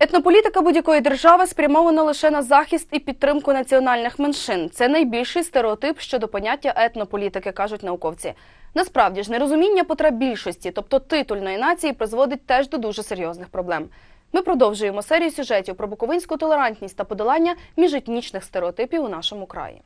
Етнополітика будь-якої держави спрямована лише на захист і підтримку національних меншин. Це найбільший стереотип щодо поняття етнополітики, кажуть науковці. Насправді ж нерозуміння потреб більшості, тобто титульної нації, призводить теж до дуже серйозних проблем. Ми продовжуємо серію сюжетів про буковинську толерантність та подолання міжетнічних стереотипів у нашому краї.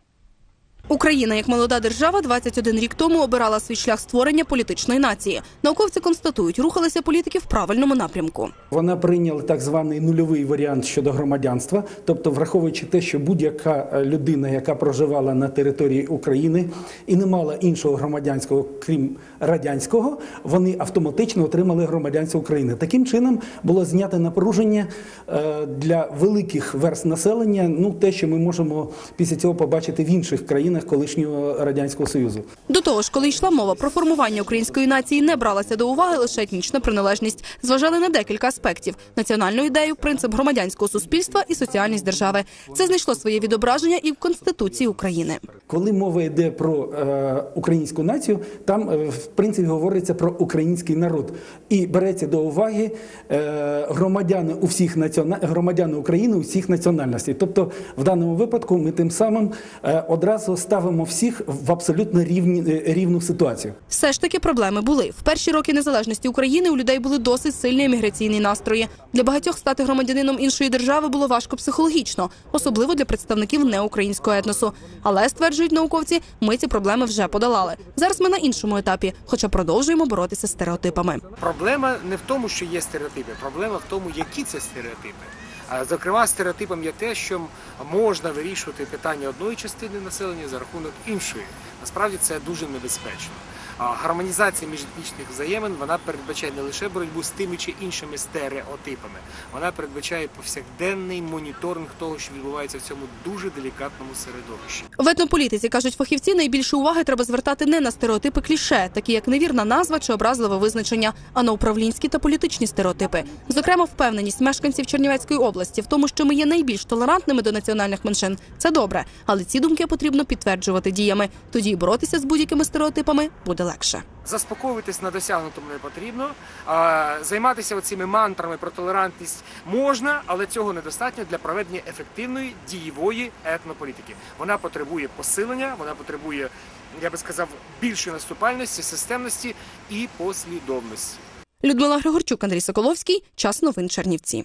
Україна, як молода держава, 21 рік тому обирала свій шлях створення політичної нації. Науковці констатують, рухалися політики в правильному напрямку. Вона прийняла так званий нульовий варіант щодо громадянства, тобто враховуючи те, що будь-яка е, людина, яка проживала на території України і не мала іншого громадянського, крім радянського, вони автоматично отримали громадянство України. Таким чином було знято напруження е, для великих верст населення. Ну те, що ми можемо після цього побачити в інших країнах колишнього радянського союзу. До того ж, коли йшла мова про формування української нації, не бралася до уваги лише етнічна приналежність. Зважали на декілька аспектів: національну ідею, принцип громадянського суспільства і соціальність держави. Це знайшло своє відображення і в Конституції України. Коли мова йде про е, українську націю, там е, в принципі говориться про український народ і береться до уваги е, громадяни у всіх націона... громадяни України усіх національностей. Тобто, в даному випадку ми тим самим е, одразу ставимо всіх в абсолютно рівні, е, рівну ситуацію. Все ж таки проблеми були. В перші роки незалежності України у людей були досить сильні еміграційні настрої. Для багатьох стати громадянином іншої держави було важко психологічно, особливо для представників неукраїнського етносу. Але стверджують науковці, ми ці проблеми вже подолали. Зараз ми на іншому етапі, хоча продовжуємо боротися з стереотипами. Проблема не в тому, що є стереотипи, проблема в тому, які це стереотипи. Зокрема, стереотипом є те, що можна вирішувати питання одної частини населення за рахунок іншої. Насправді це дуже небезпечно. Гармонізація міжетнічних взаємин вона передбачає не лише боротьбу з тими чи іншими стереотипами, вона передбачає повсякденний моніторинг того, що відбувається в цьому дуже делікатному середовищі. В етнополітиці кажуть фахівці, найбільше уваги треба звертати не на стереотипи кліше, такі як невірна назва чи образливе визначення, а на управлінські та політичні стереотипи. Зокрема, впевненість мешканців Чернівецької області в тому, що ми є найбільш толерантними до національних меншин. Це добре, але ці думки потрібно підтверджувати діями. Тоді боротися з будь-якими стереотипами буде легше. Заспокоюватись на досягнутому не потрібно. А, Займатися оцими мантрами про толерантність можна, але цього недостатньо для проведення ефективної дієвої етнополітики. Вона потребує посилення, вона потребує, я би сказав, більшої наступальності, системності і послідовності. Людмила Григорчук, Андрій Соколовський. Час новин Чернівці.